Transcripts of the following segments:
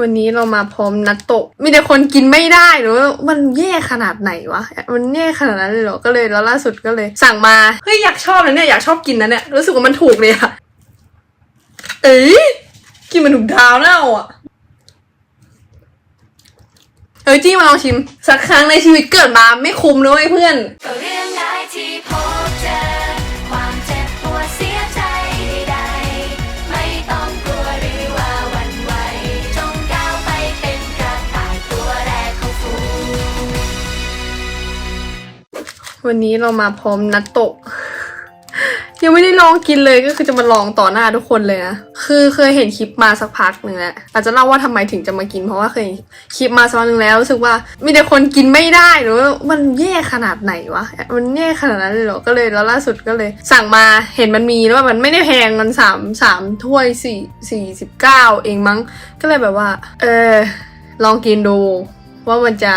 วันนี้เรามาพร้อมนัตโตะมีแต่คนกินไม่ได้หรือว่ามันแย่ขนาดไหนวะ มันแย่ขนาดนั้นเลยเหรอ ก็เลยแล้วล่าสุดก็เลย สั่งมา เฮ้ยอยากชอบนะเนี่ยอยากชอบกินนะเนี่ย รู้สึกว่ามันถูกเลยอะเอ้ยกินมันถูกดาวเน่าอะเอ้ยจี้มาลองชิม สักครั้งในชีวิตเกิดมาไม่คุ้มเลยเว้ยเพื่อนเรื่องร้ายที่พ วันนี้เรามาพร้อมนัตโตะยังไม่ได้ลองกินเลยก็คือจะมาลองต่อหน้าทุกคนเลยนะคือเคยเห็นคลิปมาสักพักหนึ่งแล้วอาจจะเล่าว่าทำไมถึงจะมากิน เพราะว่าเคยคลิปมาสักพักหนึ่งแล้วรู้สึกว่ามีแต่คนกินไม่ได้หรือว่ามันแย่ขนาดไหนวะมันแย่ขนาดนั้นเลยเหรอก็เลยแล้วล่าสุดก็เลย สั่งมาเห็นมันมีแล้วว่ามันไม่ได้แพงมันสามสามถ้วยสี่สี่สิบเก้าเองมั้ง ก็เลยแบบว่า เออลองกินดูว่ามันจะ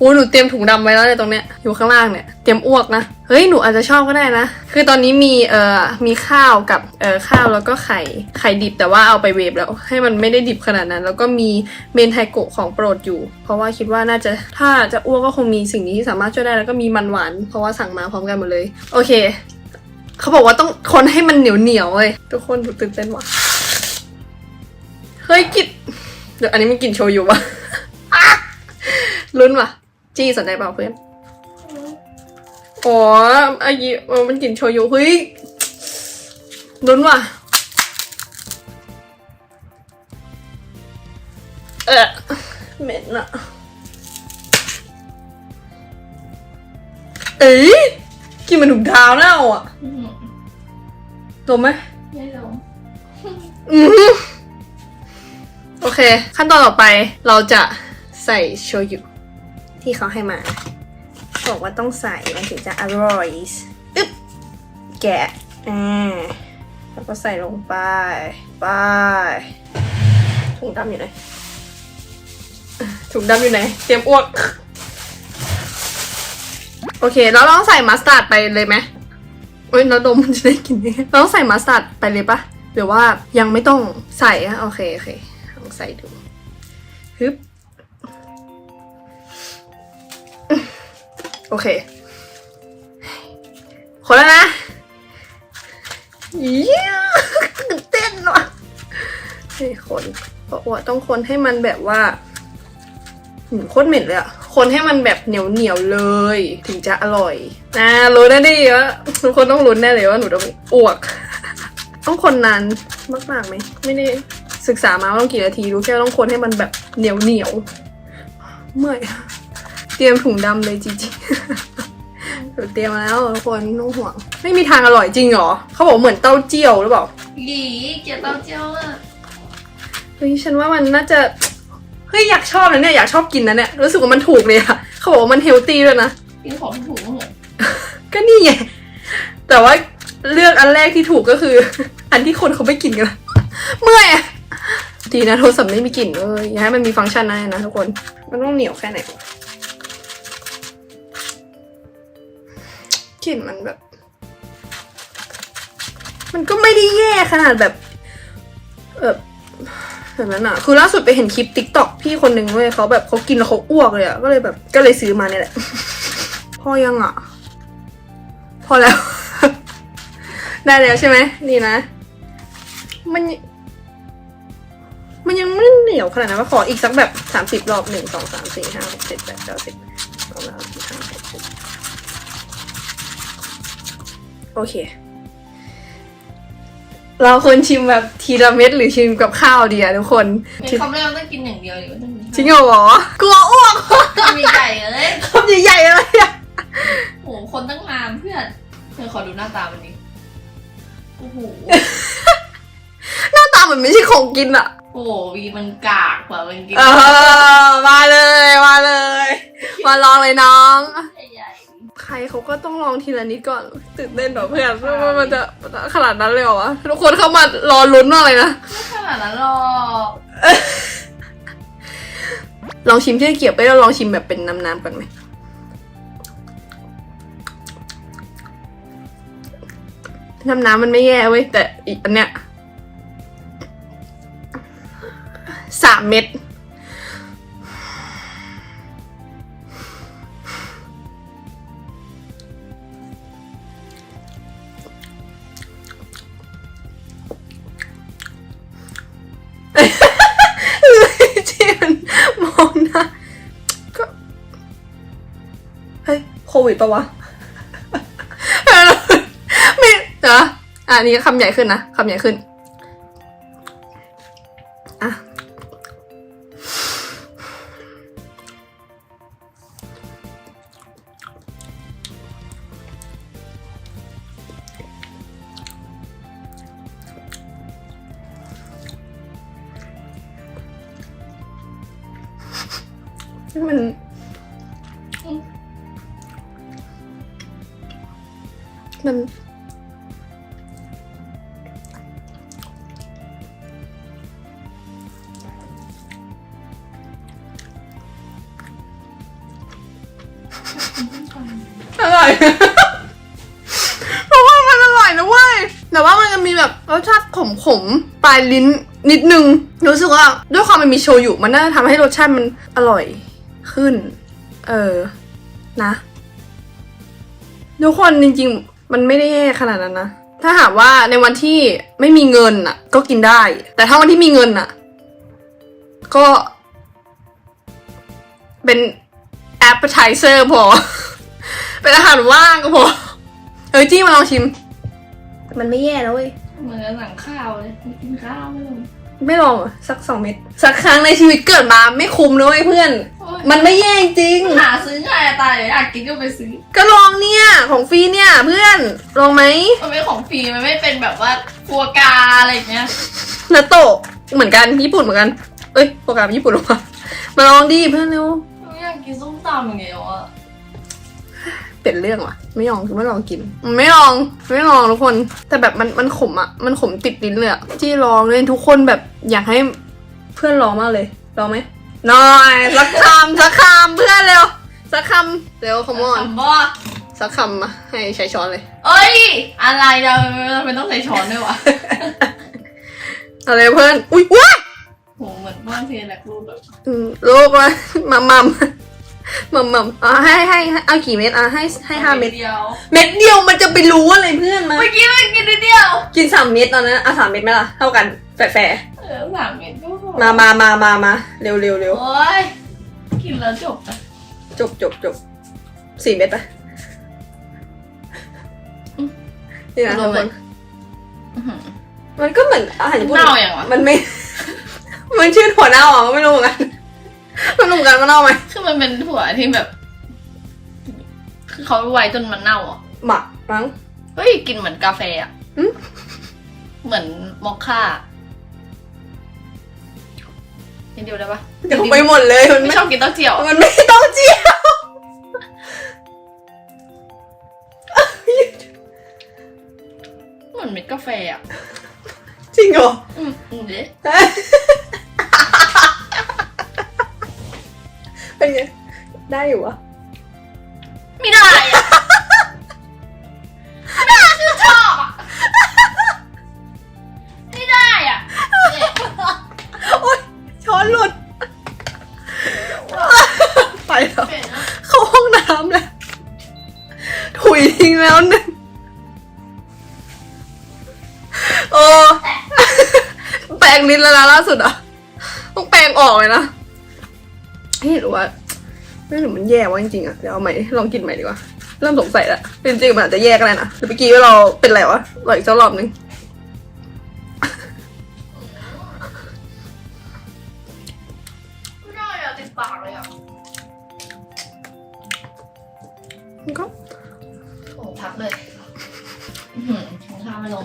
อ้หนูเตรียมถุงดำไว้แล้วเนี่ยตรงเนี้ยอยู่ข้างล่างเนี่ยเตรียมอ้วกนะเฮ้ยหนูอาจจะชอบก็ได้นะ คือตอนนี้มีเอ่อมีข้าวกับเอ่อข้าวแล้วก็ไข่ไข่ดิบแต่ว่าเอาไปเวฟแล้วให้มันไม่ได้ดิบขนาดนั้น แล้วก็มีเมนไทโกะของโปรดอยู่ เพราะว่าคิดว่าน่าจะถ้าจะอ้วกก็คงมีสิ่งนี้ที่สามารถช่วยได้แล้วก็มีมันหวานเพราะว่าสั่งมาพร้อมกันหมดเลย โอเคเขาบอกว่าต้องคนให้มันเหนียวเหนียวๆเลยทุกคนตื่นเต้นว่ะเฮ้ยกินเดี๋ยวอันนี้มันกลินโชยุวะอะลุ้นว่ะ จี้สนใจเปล่าเพื่อนอ๋ออายิเออมันกลิ่นโชยุเฮ้ยลุ้นว่ะ เออเหม็นอะเอ้ยกินมันถุงเท้าเน่าอะดมไหมไม่ลงอือหือโอเค ขั้นตอนต่อไปเราจะใส่โชยุ ที่เขาให้มาบอกว่าต้องใส่มันถึงจะอร่อยอึ๊บแกะอ่าแล้วก็ใส่ลงไปไปถุงดำอยู่ไหนถุงดำอยู่ไหน เตรียมอ้วก โอเค แล้วเราต้องใส่มัสตาร์ดไปเลยไหมเอ้ยแล้วดมมันจะได้กินไหมเราต้องใส่มัสตาร์ดไปเลยปะหรือว่ายังไม่ต้องใส่อะโอเค โอเคลองใส่ดูฮึบ โอเค คนแล้วนะเยี่ตื่นเต้นว่ะให้คนบอกว่าต้องคนให้มันแบบว่าหืมโคตรเหม็นเลยอะคนให้มันแบบเหนียวเหนียวเลย ถึงจะอร่อยนะรู้แน่ดิว่าทุกคนต้องลุ้นแน่เลยว่าหนูต้องอ้วก ต้องคนนานมากๆไหมไม่ได้ศึกษามาว่าต้องกี่นาทีรู้แค่ต้องคนให้มันแบบเหนียวเหนียวเมื่อย ตรียมถุงดำเลยจริงๆ หนูเตรียมมาแล้วทุกคนไม่ต้องห่วง ไม่มีทางอร่อยจริงเหรอ เขาบอกเหมือนเต้าเจี้ยวหรือเปล่าหลีเกียร์เต้าเจี้ยวอะเฮ้ยฉันว่ามันน่าจะ เฮ้ยอยากชอบนะเนี่ยอยากชอบกินนะเนี่ยรู้สึกว่ามันถูกเลยอะเขาบอกว่ามันเฮลตี้ด้วยนะ กินของถูกมั้งเหรอก็นี่ไง แต่ว่าเลือกอันแรกที่ถูกก็คือ อันที่คนเขาไม่กินกัน เมื่อยอะดีนะโทรศัพท์ไม่มีกลิ่นเอ้ยอย่าให้มันมีฟังก์ชันนั้นนะทุกคน มันต้องเหนียวแค่ไหน กลิ่นมันแบบ มันก็ไม่ได้แย่ขนาดแบบเออแบบนั้นอะคือล่าสุดไปเห็นคลิปติ๊กต็อกพี่คนหนึ่งเว้ยเขาแบบเขากินแล้วเขาอ้วกเลยอะก็เลยแบบก็เลยซื้อมาเนี่ยแหละ พอยังอะพอแล้ว ได้แล้วใช่ไหมนี่นะ มัน มันยังไม่เหนียวขนาดนั้นขออีกสักแบบสามสิบรอบหนึ่งสองสามสี่ห้าหกเจ็ดแปดเก้าสิบสองสามสี่ห้า อเค เราควรชิมแบบทีละเม็ดหรือชิมกับข้าวดีอะทุกคนไม่คำแรกต้องกินอย่างเดียวหรือว่าต้องจริงเหรอกลัวอ้วกมีใหญ่เลยคำใหญ่ๆอะไรอะโอ้โหคนตั้งนานเพื่อนเธอขอดูหน้าตามันดิโอ้โหหน้าตาเหมือนไม่ใช่ของกินอะโอ้โหวีมันกากกว่ามันกินเออมาเลยมาเลย มาลองเลยน้อง ใหญ่ใครเขาก็ต้องลองทีละนิดก่อนตื่นเต้นต่อเพื่อนว่ามันจะขนาดนั้นเลยเหรอวะทุกคนเข้ามารอลุ้นมากเลยนะๆไม่ขนาดนั้นหรอกลองชิมที่ตะเกียบไปแล้วลองชิมแบบเป็นน้ำๆก่อนไหมน้ำน้ำๆมันไม่แย่เว้ยแต่อีกอันเนี้ยสามเม็ด วิดปะวะไม่เดี๋ยวนะอะอันนี้คำใหญ่ขึ้นนะคำใหญ่ขึ้นอะมัน มันอร่อย เพราะว่ามันอร่อยนะเว้ย แต่ว่ามันจะมีแบบรสชาติขมขมๆปลายลิ้นนิดนึง รู้สึกว่าด้วยความมันมีโชยุมันน่าจะทำให้รสชาติมันอร่อยขึ้น เออ นะ ทุกคนจริงๆ มันไม่ได้แย่ขนาดนั้นนะ ถ้าหากว่าในวันที่ไม่มีเงินอะ ก็กินได้ แต่ถ้าวันที่มีเงินอะ ก็ เป็น appetizer พอ เป็นอาหารว่างก็พอ เฮ้ยจี้มาลองชิม มันไม่แย่นะเว้ย เหมือนกับหนังข้าวเลยไม่กินข้าวไม่ลงไม่ลองเหรอสักสองเม็ด สักครั้งในชีวิตเกิดมาไม่คุ้มนะเว้ยเพื่อนโอ๊ย มันไม่แย่จริง หาซื้อง่ายอะตายอยากกินก็ไปซื้อ ก็ลองเนี่ย ของฟรีเนี่ยเพื่อน ลองไหมมันเป็นของฟรีมันไม่เป็นแบบว่าฟัวกาอะไรอย่างเงี้ย นาโตะเหมือนกันญี่ปุ่นเหมือนกัน เอ้ยโปรแกรมญี่ปุ่นหรอวะมาลองดิเพื่อนเร็วไม่อยากกินส้มตำอย่างเงี้ยอะเปลี่ยนเรื่องว่ะ ไม่ลองคือไม่ลองกิน ไม่ลองไม่ลองทุกคน แต่แบบมันมันขมอะ มันขมติดลิ้นเลยอะที่ลองเลยทุกคนแบบอยากให้เพื่อนลองมากเลยลองไหม หน่อยสักคำสักคำเพื่อนเร็วสักคำเร็วขมอนคำว่าสักคำมาให้ใช้ช้อนเลย เอ้ย อะไรเราเราไม่ต้องใส่ช้อนด้วยวะเอาเลยเพื่อนอุ้ยว้ายโหเหมือนบ้านเทียนแหละรูปแบบอืมลูกมามัมมัมมัมมัมอะให้ให้ให้เอากี่เม็ดอะให้ให้ห้าเม็ดเดียวเม็ดเดียวมันจะไปรู้อะไรเพื่อนมาเมื่อกี้มันกินนิดเดียว กินสามเม็ดตอนนั้นอะสามเม็ดไหมล่ะเท่ากันแฝง เออสามเม็ดก็พอๆมามามามามาเร็วเร็วเร็วโอ้ยกินแล้วจบนะจบจบจบสี่เม็ดไปนี่นะทุกคนอื้อหือมันก็เหมือนอาหารญี่ปุ่นเน่าอย่างวะมันไม่ มันชื่อถั่วเน่าอะไม่รู้เหมือนกันไม่รู้เหมือนกันว่าเน่าไหมคือมันเป็นถั่วที่แบบ คือเขาไว้จนมันเน่าอะหมักมั้ง เฮ้ยกินเหมือนกาแฟอะอืมเหมือนมอคค่า นิดเดียวได้ปะเดี๋ยวไปหมดเลยมันไม่ไม่ชอบกินเต้าเจี้ยวมันไม่ต้องเจียวเหมือนเม็ดกาแฟอะ จริงเหรอ อืมอืมเด้เป็นไง ได้อยู่วะไม่ได้ ไปแล้วเป็นอะเข้าห้องน้ำแล้ว ถุยทิ้งแล้วหนึ่งโอ้แปรงลิ้นแล้วนะล่าสุดอะ ต้องแปรงออกเลยนะเฮ้ยหรือว่าไม่หรือมันแย่วะจริงๆอะเดี๋ยวเอาใหม่ลองกินใหม่ดีกว่า เริ่มสงสัยแล้วจริงๆมันอาจจะแย่ก็ได้นะหรือเมื่อกี้เราเป็นอะไรวะรออีกสักรอบนึงไม่ได้อะติดปากเลยอะ ก็โอ้พักเลยอื้อหือของข้าวไม่ลง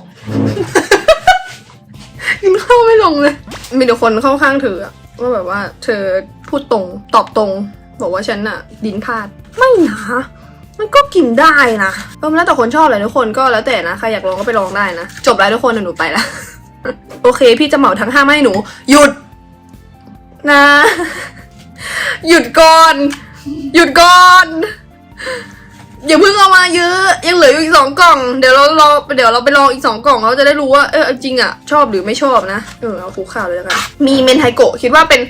กินข้าวไม่ลงเลย มีแต่คนเข้าข้างเธออะว่าแบบว่า เธอพูดตรงตอบตรง บอกว่าฉันอะดินพลาด ไม่นะมันก็กินได้นะก็แล้วแต่คนชอบเลยทุกคนก็แล้วแต่นะใครอยากลองก็ไปลองได้นะ จบแล้วทุกคนเดี๋ยวหนูไปละ โอเค พี่จะเหมาทั้งห้ามาให้หนู หยุด นะ หยุดก่อน หยุดก่อน อย่าเพิ่งเอามาเยอะ ยังเหลืออยู่อีกสองกล่อง เดี๋ยวเรารอเดี๋ยวเราไปลองอีกสองกล่องเราจะได้รู้ว่าเออจริงอะชอบหรือไม่ชอบนะ เออเอาคุกข้าวเลยแล้วกัน มีเมนไทโกะคิดว่าเป็น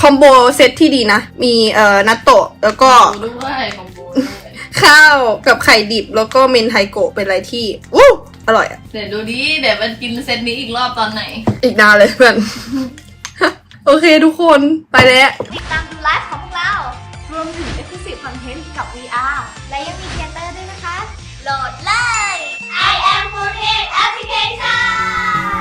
คอมโบเซตที่ดีนะ มีเอ่อนัตโตะแล้วก็ดูด้วยของโบด้วยข้าวกับไข่ดิบแล้วก็เมนไทโกะเป็นอะไรที่อู้อร่อยอะเดี๋ยวดูดิเดี๋ยวมันกินเซตนี้อีกรอบตอนไหน อีกนานเลยเพื่อน โอเคทุกคนไปแล้ว ติดตามดูไลฟ์ของพวกเรา รวมถึง โหลดเลย I am Food Application